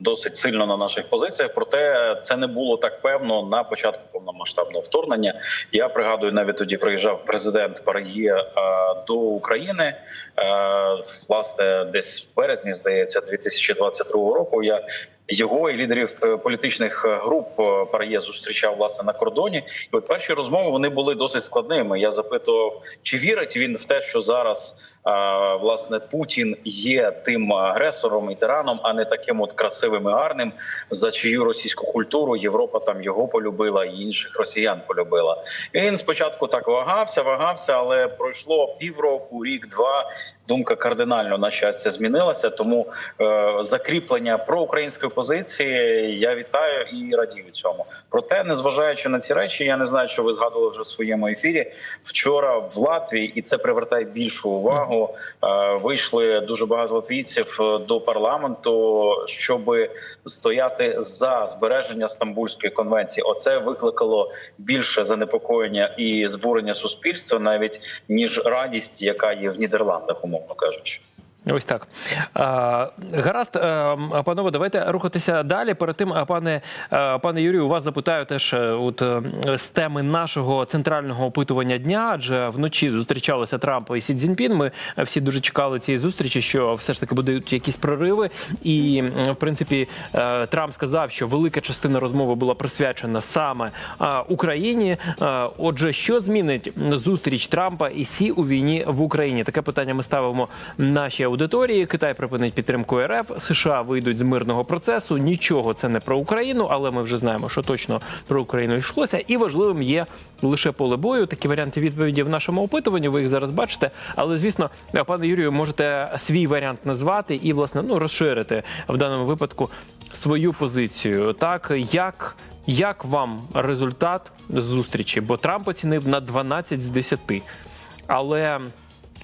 досить сильно на наших позиціях. Проте це не було так певно на початку повномасштабного вторгнення. Я пригадую, навіть тоді приїжджав президент Парагія е, до України. Е, Власне, десь в березні, здається, 2022 року. Я його і лідерів е, політичних е, груп е, Парає зустрічав власне на кордоні. І от перші розмови вони були досить складними. Я запитував, чи вірить він в те, що зараз власне Путін є тим агресором і тираном, а не таким от красивим і гарним, за чию російську культуру Європа там його полюбила і інших росіян полюбила. І він спочатку так вагався, вагався, але пройшло півроку, рік, два. Думка кардинально на щастя змінилася. Тому е, закріплення проукраїнської позиції я вітаю і радію цьому. Проте, незважаючи на ці речі, я не знаю, що ви згадували вже в своєму ефірі. Вчора в Латвії, і це привертає більшу увагу. Е, вийшли дуже багато латвійців е, до парламенту, щоб стояти за збереження Стамбульської конвенції. Оце викликало більше занепокоєння і збурення суспільства, навіть ніж радість, яка є в Нідерландах, умовно кажучи. Ось так. Гаразд, панове, давайте рухатися далі. Перед тим, а, пане, пане Юрію, у вас запитаю теж е, от, е, з теми нашого центрального опитування дня, адже вночі зустрічалися Трамп і Сі Цзіньпін. Ми всі дуже чекали цієї зустрічі, що все ж таки будуть якісь прориви. І, в принципі, е, Трамп сказав, що велика частина розмови була присвячена саме Україні. Отже, що змінить зустріч Трампа і Сі у війні в Україні? Таке питання ми ставимо нашій аудиторії. Китай припинить підтримку РФ, США вийдуть з мирного процесу. Нічого це не про Україну, але ми вже знаємо, що точно про Україну йшлося. І важливим є лише поле бою. Такі варіанти відповіді в нашому опитуванні. Ви їх зараз бачите. Але звісно, пане Юрію, можете свій варіант назвати і власне ну розширити в даному випадку свою позицію. Так як. Як вам результат зустрічі? Бо Трамп оцінив на 12 з 10. Але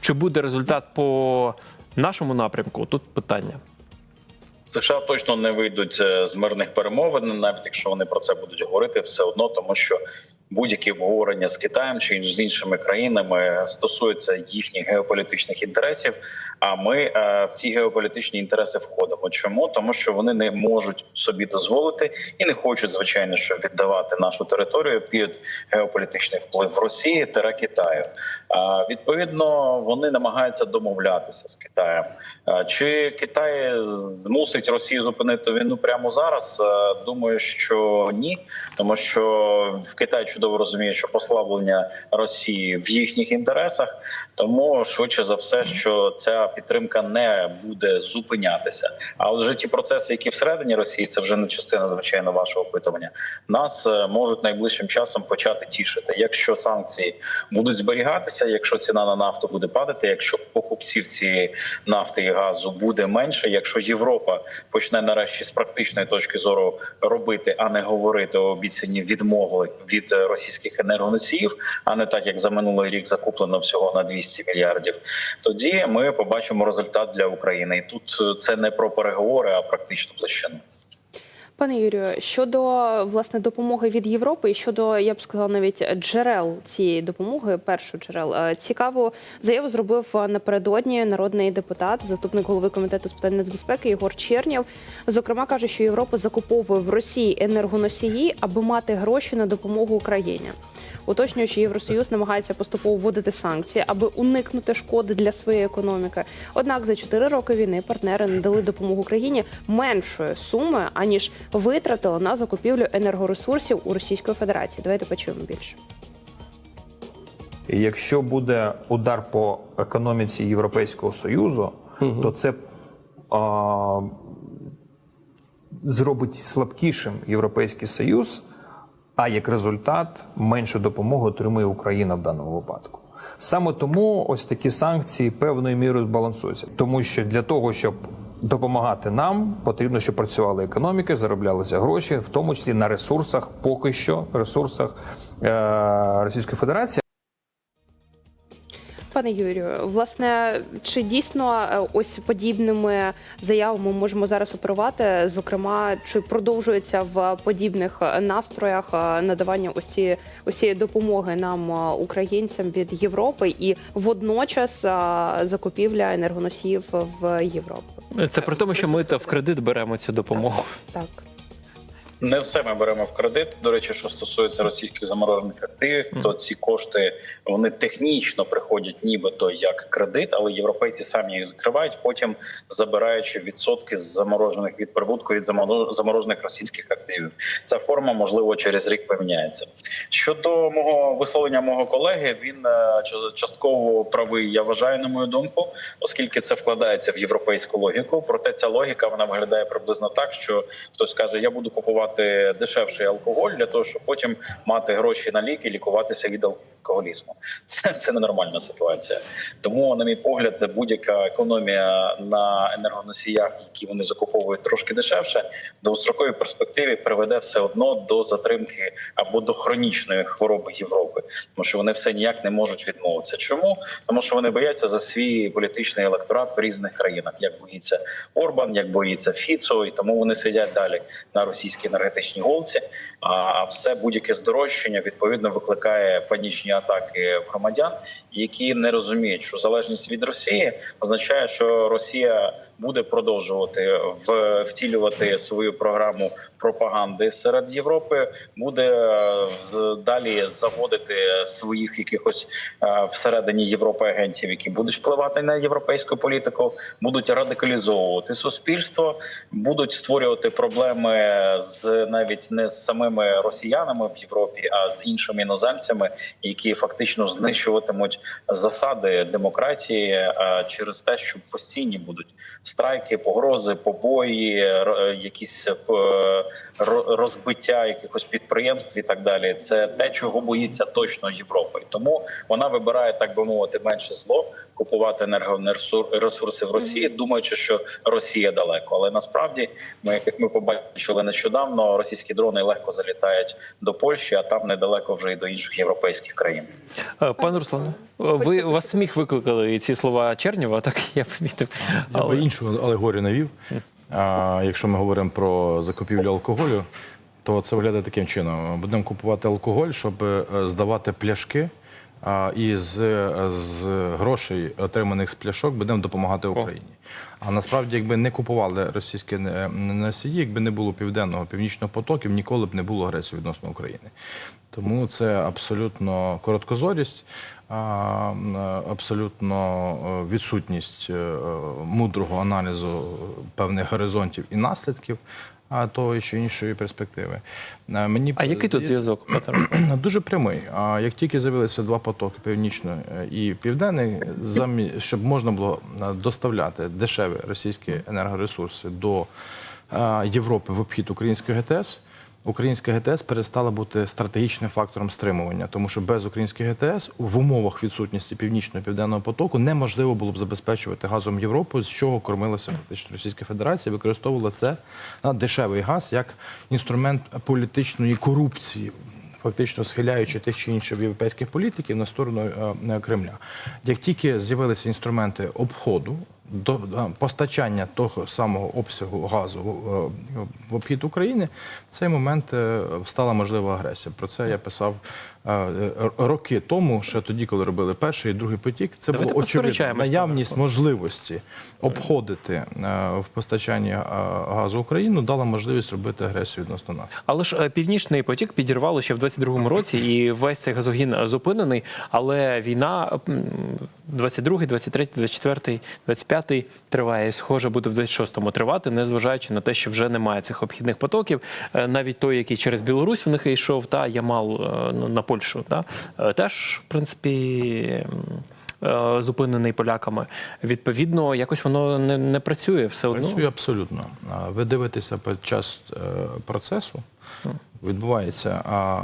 чи буде результат по нашому напрямку? Тут питання. США точно не вийдуть е, з мирних перемовин, навіть якщо вони про це будуть говорити, все одно, тому що будь-які обговорення з Китаєм чи з іншими країнами стосуються їхніх геополітичних інтересів. А ми е, в ці геополітичні інтереси входимо. Чому тому, що вони не можуть собі дозволити і не хочуть, звичайно, що віддавати нашу територію під геополітичний вплив Росії та Китаю. А відповідно, вони намагаються домовлятися з Китаєм. А, Чи Китай змусить Росію зупинити війну прямо зараз? Е, Думаю, що ні, тому що в Китай чудово розуміє, що послаблення Росії в їхніх інтересах, тому швидше за все, що ця підтримка не буде зупинятися. А вже ті процеси, які всередині Росії, це вже не частина звичайно вашого опитування. Нас е, можуть найближчим часом почати тішити, якщо санкції будуть зберігатися, якщо ціна на нафту буде падати, якщо покупців цієї нафти і газу буде менше, якщо Європа почне нарешті з практичної точки зору робити, а не говорити обіцяні відмови від е, російських енергоносіїв, а не так як за минулий рік закуплено всього на 200 мільярдів. Тоді ми побачимо результат для України, і тут е, це не про переговори, а практичну площину. Пане Юрію, щодо власне допомоги від Європи, і щодо я б сказала навіть джерел цієї допомоги, перших джерел е, цікаву заяву зробив напередодні народний депутат, заступник голови комітету з питань нацбезпеки Єгор Чернєв. Зокрема, каже, що Європа закуповує в Росії енергоносії, аби мати гроші на допомогу Україні. Уточнює, що Євросоюз намагається поступово вводити санкції, аби уникнути шкоди для своєї економіки. Однак за 4 роки війни партнери надали допомогу Україні меншої суми аніж витратили на закупівлю енергоресурсів у Російської Федерації. Давайте почуємо більше. Якщо буде удар по економіці Європейського Союзу, то це а, зробить слабкішим Європейський Союз, а як результат меншу допомогу отримує Україна в даному випадку. Саме тому ось такі санкції певною мірою балансуються, тому що для того, щоб допомагати нам, потрібно, щоб працювали економіки, зароблялися гроші, в тому числі на ресурсах, поки що ресурсах е- Російської Федерації. Пане Юрію, власне, чи дійсно е, ось подібними заявами можемо зараз оперувати? Зокрема, чи продовжується в подібних настроях е, надавання ось цієї допомоги нам, е, українцям від Європи, і водночас закупівля енергоносіїв в Європу? Це при тому, що ми та в кредит беремо цю допомогу. Так. Не все ми беремо в кредит. До речі, що стосується російських заморожених активів, то ці кошти вони технічно приходять, нібито як кредит, але європейці самі їх закривають, потім забираючи відсотки з заморожених від прибутку від заморо- заморожених російських активів. Ця форма можливо через рік поміняється. Щодо мого висловлення мого колеги, він е, ча- частково правий. Я вважаю, на мою думку, оскільки це вкладається в європейську логіку. Проте ця логіка вона виглядає приблизно так, що хтось каже: Я буду купувати дешевший алкоголь для того, щоб потім мати гроші на ліки, лікуватися від алкоголізму. Це, це ненормальна ситуація. Тому, на мій погляд, будь-яка економія на енергоносіях, які вони закуповують трошки дешевше, довгостроковій перспективі приведе все одно до затримки або до хронічної хвороби Європи, тому що вони все ніяк не можуть відмовитися. Чому? Тому що вони бояться за свій політичний електорат в різних країнах, як боїться Орбан, як боїться Фіцо, і тому вони сидять далі на російській енергетичній голці. А а все будь-яке здорожчання відповідно викликає панічні атаки громадян, які не розуміють, що залежність від Росії означає, що Росія буде продовжувати втілювати свою програму пропаганди серед Європи, буде е, далі заводити своїх якихось е, всередині Європи агентів, які будуть впливати на європейську політику, будуть радикалізовувати суспільство, будуть створювати проблеми з навіть не з самими росіянами в Європі, а з іншими іноземцями, які фактично знищуватимуть засади демократії е, через те, що постійні будуть страйки, погрози, побої, якісь е, розбиття якихось підприємств і так далі. Це те, чого боїться точно Європа, і тому вона вибирає так би мовити менше зло, купувати енергоресурси в Росії, думаючи, що Росія далеко. Але насправді, ми як ми побачили нещодавно, російські дрони легко залітають до Польщі, а там недалеко вже і до інших європейських країн. Е, Пане Руслане, ви вас сміх викликали ці слова Чернєва, так я помітив. Би іншу алегорію навів. А, якщо ми говоримо про закупівлю алкоголю, то це виглядає таким чином: будемо купувати алкоголь, щоб е, здавати пляшки. А, і з, е, з грошей, отриманих з пляшок, будемо допомагати Україні. А насправді, якби не купували російські носії, якби не було південного північного потоків, ніколи б не було агресії відносно України. Тому це абсолютно короткозорість, абсолютно е, відсутність е, мудрого аналізу певних горизонтів і наслідків того чи іншої перспективи. Е, Мені А який тут зв'язок. Дуже прямий. А як тільки з'явилися два потоки, північний е, і південний, щоб можна було е, доставляти дешеві російські енергоресурси до е, Європи в обхід української ГТС. Українська ГТС перестала бути стратегічним фактором стримування, тому що без української ГТС в умовах відсутності північного південного потоку неможливо було б забезпечувати газом Європу, з чого кормилася фактично Російська Федерація, використовувала це на дешевий газ як інструмент політичної корупції фактично схиляючи тих чи інших європейських політиків на сторону е, Кремля. Як тільки з'явилися інструменти обходу до постачання того самого обсягу газу е, в обхід України, в цей момент е, стала можлива агресія. Про це я писав роки тому, ще тоді, коли робили перший і другий потік. Це Давайте було очевидно. Наявність можливості обходити е, в постачанні е, газу Україну дала можливість робити агресію відносно нас. Але ж е, північний потік підірвало ще в 22-му році, і весь цей газогін е, зупинений. Але війна м, 22-й, 23-й, 24-й, 25-й триває. І, Схоже, буде в 26-му тривати, незважаючи на те, що вже немає цих обхідних потоків. Е, Навіть той, який через Білорусь в них йшов, та Ямал е, ну, на Польщу, та е, теж в принципі. е, Зупинений поляками, відповідно, якось воно не, не працює все одно. Працює абсолютно. Ви дивитеся під час е, процесу, відбувається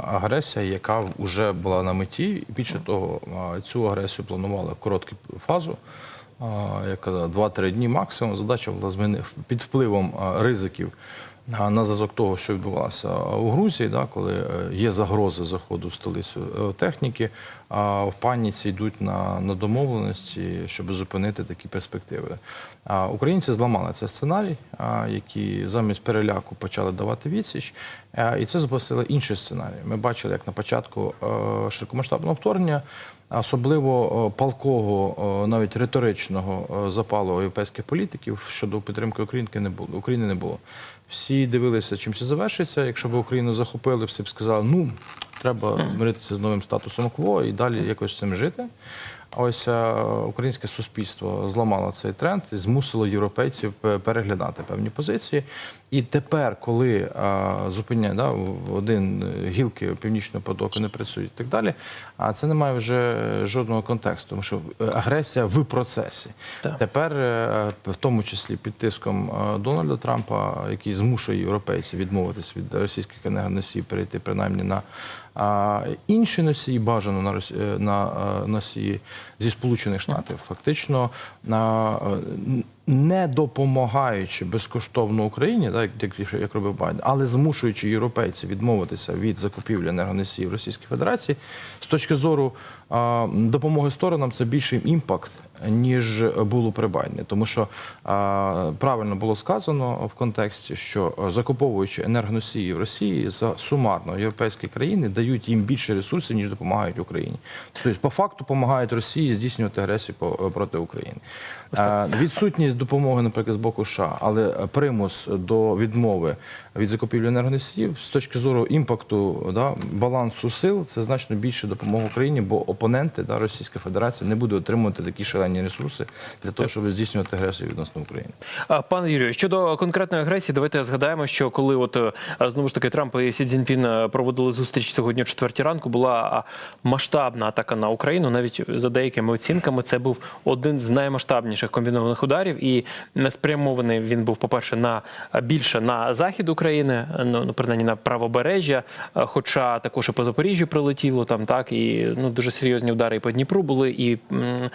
агресія, яка вже була на меті. Більше того, цю агресію планували в коротку фазу. а, Я казав, 2-3 дні максимум. Задача була під впливом ризиків на зразок того, що відбувалося у Грузії, да, коли е, є загрози заходу в столицю е, техніки, а в паніці йдуть на, на домовленості, щоб зупинити такі перспективи. А українці зламали цей сценарій, які замість переляку почали давати відсіч, а, і це запустили інший сценарій. Ми бачили, як на початку е, широкомасштабного вторгнення. Особливо е, палкого, е, навіть риторичного е, запалу європейських політиків щодо підтримки Українки не було. України не було. Всі дивилися, чим це завершиться. Якщо б Україну захопили, всі б сказали, ну треба змиритися з новим статусом КВО і далі якось з цим жити. А ось е, українське суспільство зламало цей тренд і змусило європейців переглядати певні позиції. І тепер, коли е, зупиняє да, один е, гілки північного потоку не працюють і так далі, а це не має вже жодного контексту, тому що е, агресія в процесі. Так. Тепер, в тому числі під тиском Дональда Трампа, який змушує європейців відмовитись від російських енергоносіїв, перейти принаймні на а, інші носії, бажано на, на носії зі Сполучених Штатів, фактично е, не допомагаючи безкоштовно Україні, так, як, як робив Байден, але змушуючи європейців відмовитися від закупівлі енергоносіїв Російської Федерації, з точки зору допомоги сторонам, це більший імпакт, ніж було при Байдені. Тому що правильно було сказано в контексті, що закуповуючи енергоносії в Росії за сумарно європейські країни дають їм більше ресурсів, ніж допомагають Україні. Тобто, по факту, допомагають Росії здійснювати агресію по- проти України. Відсутність допомоги, наприклад, з боку США, але примус до відмови від закупівлі енергоносіїв з точки зору імпакту да, балансу сил, це значно більше допомоги Україні, бо опоненти да, Російська Федерація не буде отримувати такі шалені ресурси для того, щоб здійснювати агресію відносно України. А, Пане Юрію, щодо конкретної агресії, давайте згадаємо, що коли от е, знову ж таки Трамп і Сі Цзіньпін е, проводили зустріч сьогодні о четвертій ранку, була масштабна атака на Україну. Навіть за деякими оцінками, це був один з наймасштабніших комбінованих ударів, і спрямований він був, по-перше, на більше на захід України, ну ну, принаймні на правобережжя, е, хоча також і по Запоріжжю прилетіло там, так і ну дуже серйозні удари і по Дніпру були, і м,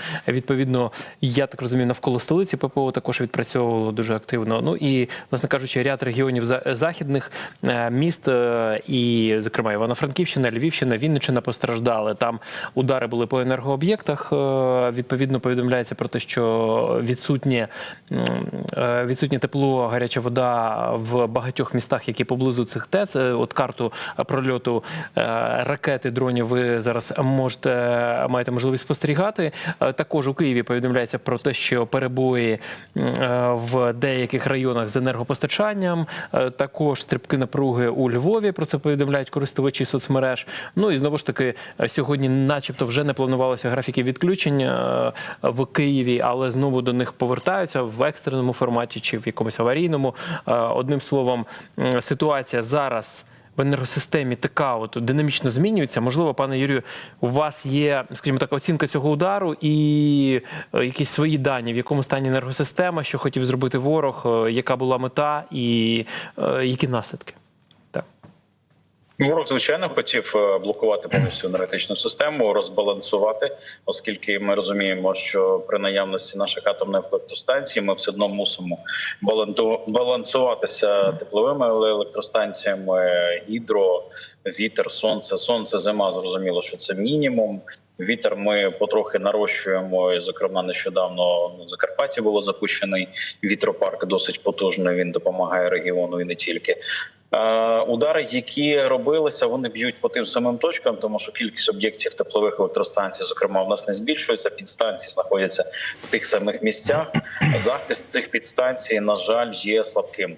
відповідно, я так розумію, навколо столиці ППО також відпрацьовувало дуже активно. Ну і власне кажучи, ряд регіонів за- західних е, міст, е, і, зокрема, Івано-Франківщина, Львівщина, Вінниччина постраждали. Там удари були по енергооб'єктах. Е, Відповідно, повідомляється про те, що відсутнє відсутнє тепло, гаряча вода в багатьох містах, які поблизу цих ТЕЦ. От карту прольоту ракети дронів ви зараз можете маєте можливість спостерігати. Також у Києві повідомляється про те, що перебої е, в деяких районах з енергопостачанням. Е, Також стрибки напруги у Львові. Про це повідомляють користувачі соцмереж. Ну і знову ж таки, е, сьогодні, начебто, вже не планувалося графіки відключень в Києві, але знову до них повертаються в екстреному форматі чи в якомусь аварійному. Одним словом, ситуація зараз. В енергосистемі така от динамічно змінюється. Можливо, пане Юрію, у вас є, скажімо так, оцінка цього удару і е, якісь свої дані, в якому стані енергосистема, що хотів зробити ворог, е, яка була мета і е, які наслідки? Так. Ворог, звичайно, хотів е, блокувати повністю енергетичну систему, розбалансувати, оскільки ми розуміємо, що при наявності наших атомних електростанцій ми все одно мусимо балансуватися тепловими електростанціями, гідро, вітер, сонце. Сонце, зима, зрозуміло, що це мінімум. Вітер ми потрохи нарощуємо. Зокрема, нещодавно на Закарпатті було запущений вітропарк, досить потужний. Він допомагає регіону і не тільки. Е, Удари, які робилися, вони б'ють по тим самим точкам, тому що кількість об'єктів теплових електростанцій, зокрема, в нас не збільшується. Підстанції знаходяться в тих самих місцях. Захист цих підстанцій, на жаль, є слабким.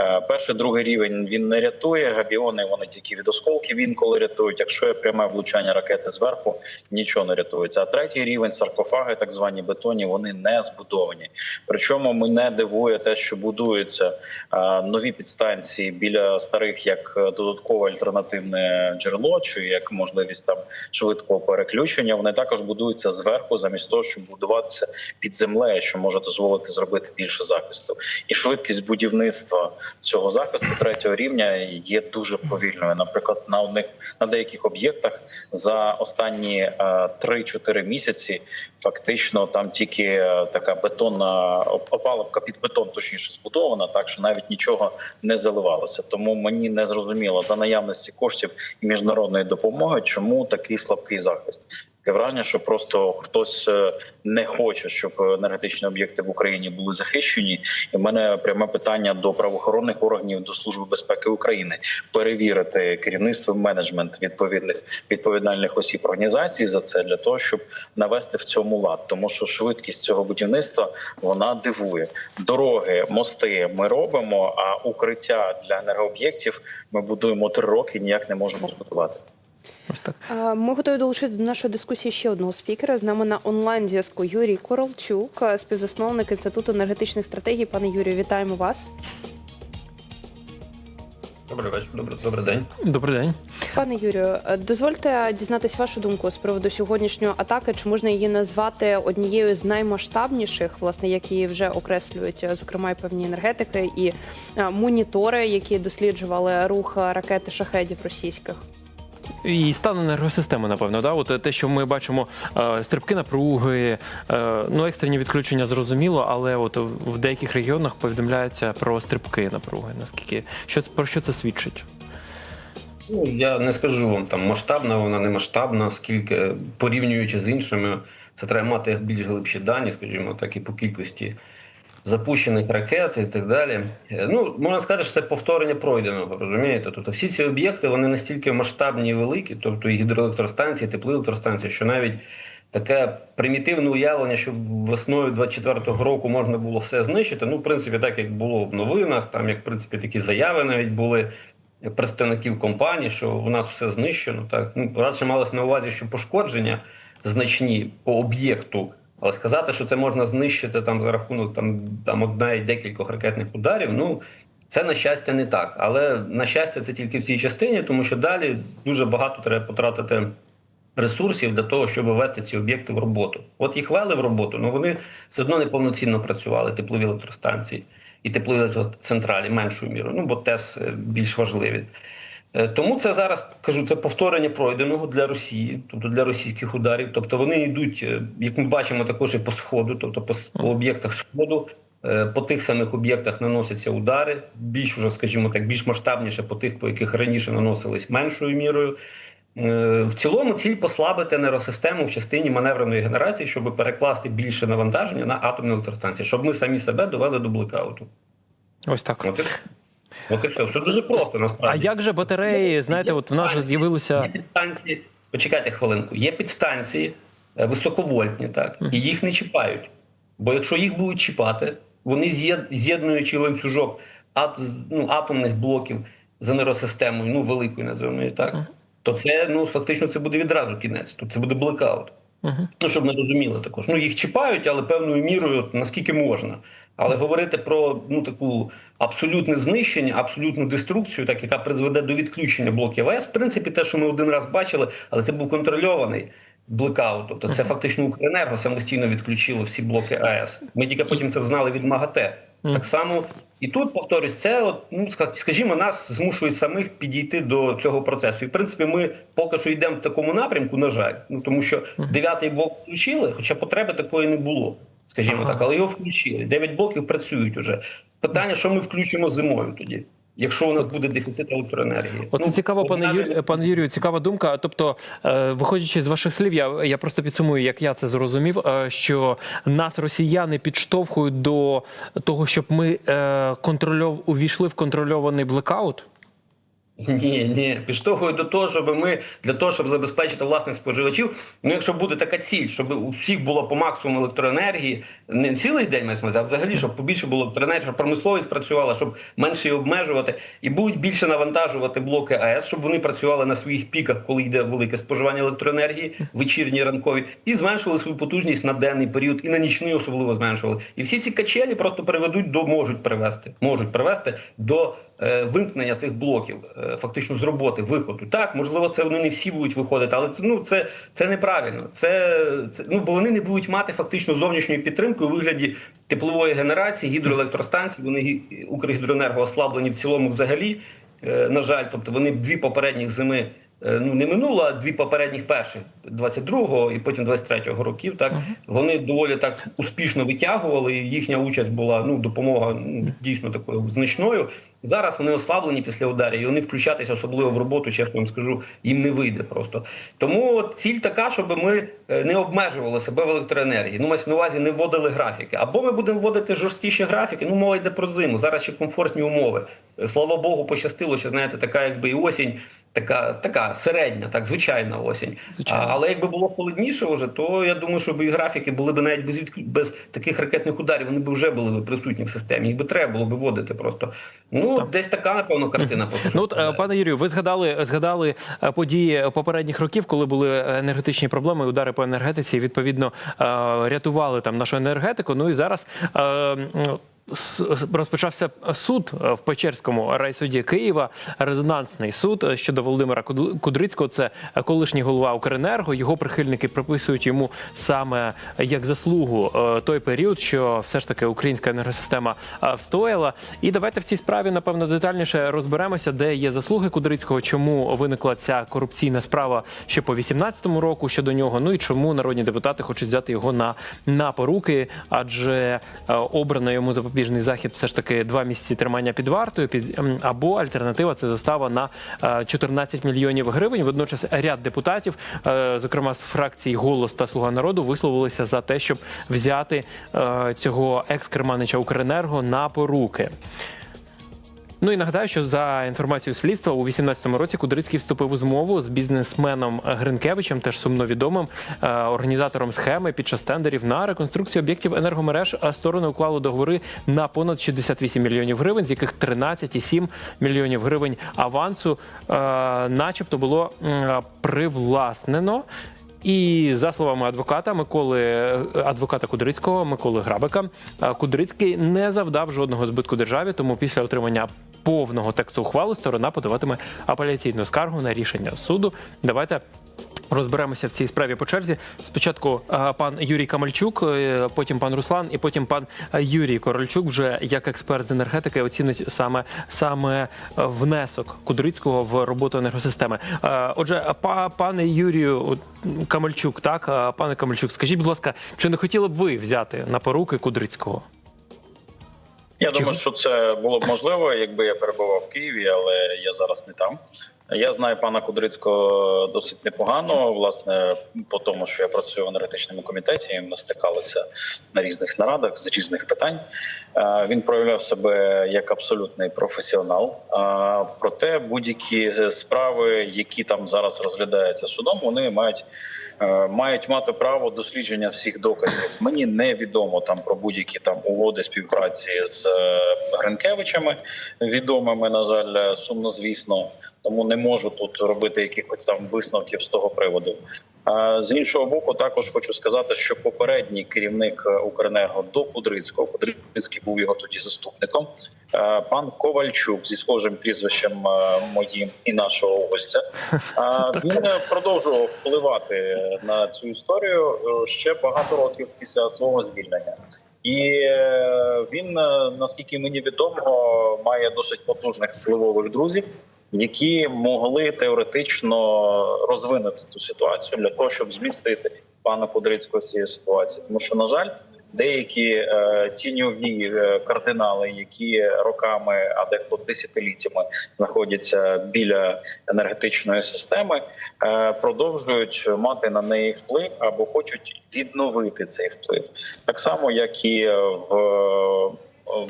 Е, Перший, другий рівень він не рятує. Габіони вони тільки від осколків інколи рятують. Якщо є пряме влучання ракети зверху, нічого не рятується. А третій рівень саркофаги, так звані бетоні, вони не збудовані. Причому мене дивує те, що будуються е, нові підстанції біля старих як е, додаткове альтернативне джерело, чи як можливість там швидкого переключення. Вони також будуються зверху, замість того, щоб будуватися під землею, що може дозволити зробити більше захисту. І швидкість будівництва цього захисту третього рівня є дуже повільною. Наприклад, на одних на деяких об'єктах за останні е, 3-4 місяці фактично там тільки е, така бетонна оп- опалубка під бетон, точніше збудована, так що навіть нічого не заливалося. Тому мені не зрозуміло за наявності коштів і міжнародної допомоги, чому такий слабкий захист. Таке враження, що просто хтось е, не хоче, щоб енергетичні об'єкти в Україні були захищені. І в мене пряме питання до правоохоронних органів до служби безпеки України перевірити керівництво менеджмент відповідних відповідальних осіб організації за це для того, щоб навести в цьому лад, тому що швидкість цього будівництва вона дивує. Дороги, мости ми робимо, а укриття для енергооб'єктів ми будуємо три роки. Ніяк не можемо збудувати. Ось так. Ми готові долучити до нашої дискусії ще одного спікера. З нами на онлайн зв'язку Юрій Королчук, співзасновник інституту енергетичних стратегій. Пане Юрію, вітаємо вас. Добрий вечір, добрий, добрий день. Добрий день. Пане Юрію, е, дозвольте дізнатись вашу думку з приводу сьогоднішньої атаки. Чи можна її назвати однією з наймасштабніших, власне, як її вже окреслюють, е, зокрема, і певні енергетики і е, монітори, які досліджували рух е, ракети шахедів російських? І стан енергосистеми, напевно, да? От те, що ми бачимо, е, стрибки напруги, е, ну екстрені відключення зрозуміло, але от в деяких регіонах повідомляється про стрибки напруги. Наскільки що про що це свідчить? Ну я не скажу вам там масштабна, вона не масштабна, оскільки порівнюючи з іншими, це треба мати більш глибші дані, скажімо так, і по кількості запущених ракет і так далі. Е, Ну можна сказати, що це повторення пройденого, розумієте? Тобто всі ці об'єкти вони настільки масштабні і великі, тобто і гідроелектростанції, теплоелектростанції, що навіть таке примітивне уявлення, що весною 24-го року можна було все знищити. Ну, в принципі, так як було в новинах, там як в принципі такі заяви навіть були представників компанії, що у нас все знищено. Так ну радше малось на увазі, що пошкодження значні по об'єкту. Але сказати, що це можна знищити там за рахунок там, там одна декількох ракетних ударів, ну це на щастя не так. Але на щастя, це тільки в цій частині, тому що далі дуже багато треба потратити ресурсів для того, щоб ввести ці об'єкти в роботу. От їх ввели в роботу, але вони все одно неповноцінно працювали, теплові електростанції і теплові електроцентралі меншою мірою, ну бо ТЕС е, більш важливі. Е, Тому це зараз кажу, це повторення пройденого для Росії, тобто для російських ударів. Тобто вони йдуть, е, як ми бачимо, також і по сходу, тобто по, по об'єктах сходу, е, по тих самих об'єктах наносяться удари, більш уже, скажімо так, більш масштабніше по тих, по яких раніше наносились меншою мірою. В цілому ціль послабити енергосистему в частині маневреної генерації, щоб перекласти більше навантаження на атомні електростанції, щоб ми самі себе довели до блекауту. Ось так. От от і все. Все дуже просто насправді. А як же батареї? Знаєте, от в нас же Є з'явилися підстанції. Почекайте хвилинку. Є підстанції е, високовольтні, так і їх не чіпають. Бо якщо їх будуть чіпати, вони з'єд- з'єднуючи ланцюжок ат, ну, атомних блоків з енергосистемою, ну великою називаємо її так, то це ну фактично це буде відразу кінець. Тут це буде блекаут. Ну, щоб ми розуміли також. Ну, їх чіпають, але певною мірою наскільки можна. Але говорити про ну таку абсолютне знищення, абсолютну деструкцію, так яка призведе до відключення блоків АЕС, в принципі, те, що ми один раз бачили, але це був контрольований блекаут. Тобто це фактично Укренерго самостійно відключило всі блоки АЕС. Ми тільки потім це взнали від МАГАТЕ. Так само і тут повторюсь, це от, ну скажімо, нас змушують самих підійти до цього процесу. І в принципі, ми поки що йдемо в такому напрямку, на жаль, ну тому що дев'ятий блок включили, хоча потреби такої не було, скажімо так, але його включили. Дев'ять блоків працюють уже. Питання, що ми включимо зимою тоді, якщо у нас буде дефіцит електроенергії. Оце Ну, цікаво, пане одна- Юрію, пане Юрію, цікава думка. Тобто, е, виходячи з ваших слів, я, я просто підсумую, як я це зрозумів, е, що нас росіяни підштовхують до того, щоб ми е, контрольов увійшли в контрольований блекаут. Ні, ні, підштовхують до того, щоб ми для того, щоб забезпечити власних споживачів. Ну, якщо буде така ціль, щоб у всіх було по максимуму електроенергії, не цілий день мається а взагалі, щоб побільше було електроенергії, щоб промисловість працювала, щоб менше її обмежувати, і будуть більше навантажувати блоки АЕС, щоб вони працювали на своїх піках, коли йде велике споживання електроенергії, вечірні, ранкові, і зменшували свою потужність на денний період, і на нічний особливо зменшували. І всі ці качелі просто приведуть до можуть привести, можуть привести до вимкнення цих блоків, е, фактично з роботи, виходу. Так, можливо, це вони не всі будуть виходити, але це ну це, це неправильно. Це, це ну бо вони не будуть мати фактично зовнішньої підтримки у вигляді теплової генерації, гідроелектростанцій. Вони гі- Укргідроенерго ослаблені в цілому взагалі. Е, На жаль, тобто вони дві попередніх зими е, ну не минуло, а дві попередніх перших 22-го і потім 23-го років. Так вони доволі так успішно витягували. і Їхня участь була ну допомога ну, дійсно такою значною. Зараз вони ослаблені після ударів, і вони включатися особливо в роботу, чесно вам скажу, їм не вийде просто. Тому ціль така, щоб ми е, не обмежували себе в електроенергії. Ну, мається на увазі не вводили графіки. Або ми будемо вводити жорсткіші графіки. Ну, мова йде про зиму. Зараз ще комфортні умови. Е, Слава Богу, пощастило, що знаєте, така якби і осінь. Така, така середня, так звичайна осінь. Звичайно. Але якби було холодніше вже, то я думаю, що і графіки були б навіть без відклю... без таких ракетних ударів. Вони б вже були б присутні в системі. Їх би треба було б вводити просто. Ну десь така напевно картина. поки Ну от, е, пане Юрію, ви згадали згадали е, події попередніх років, коли були енергетичні проблеми, удари по енергетиці. і, Відповідно, е, рятували там нашу енергетику. Ну і зараз. Розпочався суд е, в Печерському райсуді Києва, резонансний суд е, щодо Володимира Куд- Кудрицького. Це е, колишній голова Укренерго. Його прихильники приписують йому саме як заслугу той період, що все ж таки українська енергосистема встояла. І давайте в цій справі напевно детальніше розберемося, де є заслуги Кудрицького, чому виникла ця корупційна справа ще по 18-му року щодо нього. Ну і чому народні депутати хочуть взяти його на, на поруки, адже обрано йому запобіжний захід все ж таки два місяці тримання під вартою, під ем, або альтернатива це застава на е, 14 мільйонів гривень. Водночас ряд депутатів, е, зокрема з фракцій Голос та Слуга народу, висловилися за те, щоб взяти е, цього екс-керманича Укренерго на поруки. Ну і нагадаю, що за інформацією слідства у 18-му році Кудрицький вступив у змову з бізнесменом Гринкевичем, теж сумно відомим е, організатором схеми під час тендерів на реконструкцію об'єктів енергомереж. Сторони уклали договори на понад 68 мільйонів гривень, з яких 13,7 мільйонів гривень авансу, е, начебто, було привласнено. І за словами адвоката Миколи адвоката Кудрицького Миколи Грабика, е, Кудрицький не завдав жодного збитку державі. Тому після отримання повного тексту ухвали сторона подаватиме апеляційну скаргу на рішення суду. Давайте. Розберемося в цій справі по черзі. Спочатку е, пан Юрій Камальчук, е, потім пан Руслан, і потім пан е, Юрій Корольчук, вже як експерт з енергетики, оцінить саме саме внесок Кудрицького в роботу енергосистеми. Отже, па, пане Юрію Камальчук, так пане Камальчук, скажіть, будь ласка, чи не хотіли б ви взяти на поруки Кудрицького? Я думаю, що це було б можливо, якби я перебував в Києві, але я зараз не там. Я знаю пана Кудрицького досить непогано. Власне, по тому, що я працюю в енергетичному комітеті, ми стикалися на різних нарадах з різних питань. Е, Він проявляв себе як абсолютний професіонал. Е, Проте будь-які справи, які там зараз розглядаються судом, вони мають е, мають мати право дослідження всіх доказів. Мені невідомо там про будь-які там угоди співпраці з Гринкевичами, відомими, на жаль, сумнозвісно. Тому не можу тут робити якихось там висновків з того приводу. А з іншого боку, також хочу сказати, що попередній керівник е, Укренерго до Кудрицького, Кудрицький був його тоді заступником. е, Пан Ковальчук зі схожим прізвищем е, моїм і нашого гостя. Він продовжував впливати на цю історію ще багато років після свого звільнення. І він, наскільки мені відомо, має досить потужних впливових друзів, які могли теоретично розвинути ту ситуацію для того, щоб змістити пана Кудрицького з цієї ситуації. Тому що, на жаль, деякі е, тіньові е, кардинали, які роками, а дехто десятиліттями знаходяться біля енергетичної системи, е, продовжують мати на неї вплив або хочуть відновити цей вплив, так само як і е, в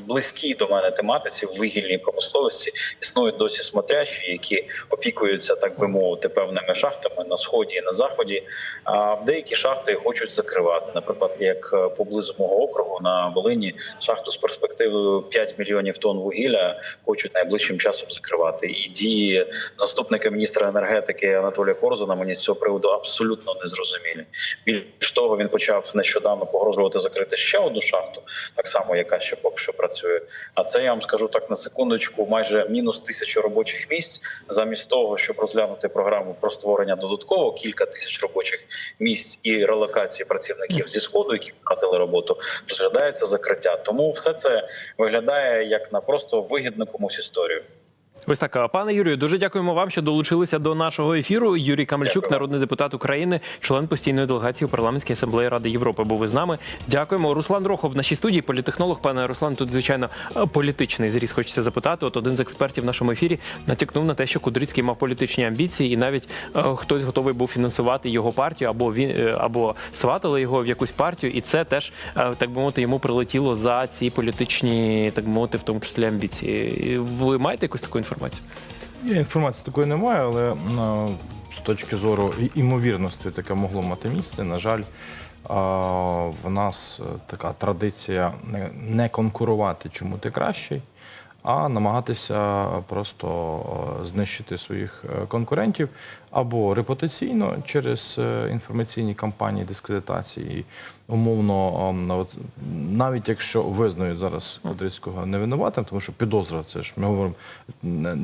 близькій до мене тематиці в вугільній промисловості існують досі смотрящі, які опікуються, так би мовити, певними шахтами на сході і на заході. А деякі шахти хочуть закривати. Наприклад, як е, поблизу мого округу на Волині шахту з перспективою 5 мільйонів тонн вугілля хочуть найближчим часом закривати. І дії заступника міністра енергетики Анатолія Корзуна мені з цього приводу абсолютно не зрозумілі. Більш того, він почав нещодавно погрожувати закрити ще одну шахту, так само яка ще поки що що працює. А це я вам скажу так на секундочку, майже мінус тисячу робочих місць. Замість того, щоб розглянути програму про створення додатково кілька тисяч робочих місць і релокації працівників зі сходу, які втратили роботу, розглядається закриття. Тому все це виглядає як на просто вигідну комусь історію. Ось так, пане Юрію, дуже дякуємо вам, що долучилися до нашого ефіру. Юрій Камельчук, Дякую. народний депутат України, член постійної делегації у парламентській асамблеї Ради Європи. Був із нами. Дякуємо. Руслан Рохов в нашій студії, політехнолог. Пане Руслан, тут звичайно е, політичний зріз. Хочеться запитати. От один з експертів в нашому ефірі натякнув на те, що Кудрицький мав політичні амбіції, і навіть е, хтось готовий був фінансувати його партію, або він е, або сватали його в якусь партію, і це теж е, так би мовити йому прилетіло за ці політичні, так би мовити, в тому числі амбіції. Ви маєте якусь таку інформацію? Я інформації такої немає, але ну, з точки зору імовірності таке могло мати місце. На жаль, а, в нас е, така традиція не конкурувати, чому ти кращий, а намагатися просто е, знищити своїх е, конкурентів або репутаційно через е, інформаційні кампанії дискредитації. Умовно, навіть якщо визнають зараз Кудрицького невинуватим, тому що підозра це ж ми говоримо не-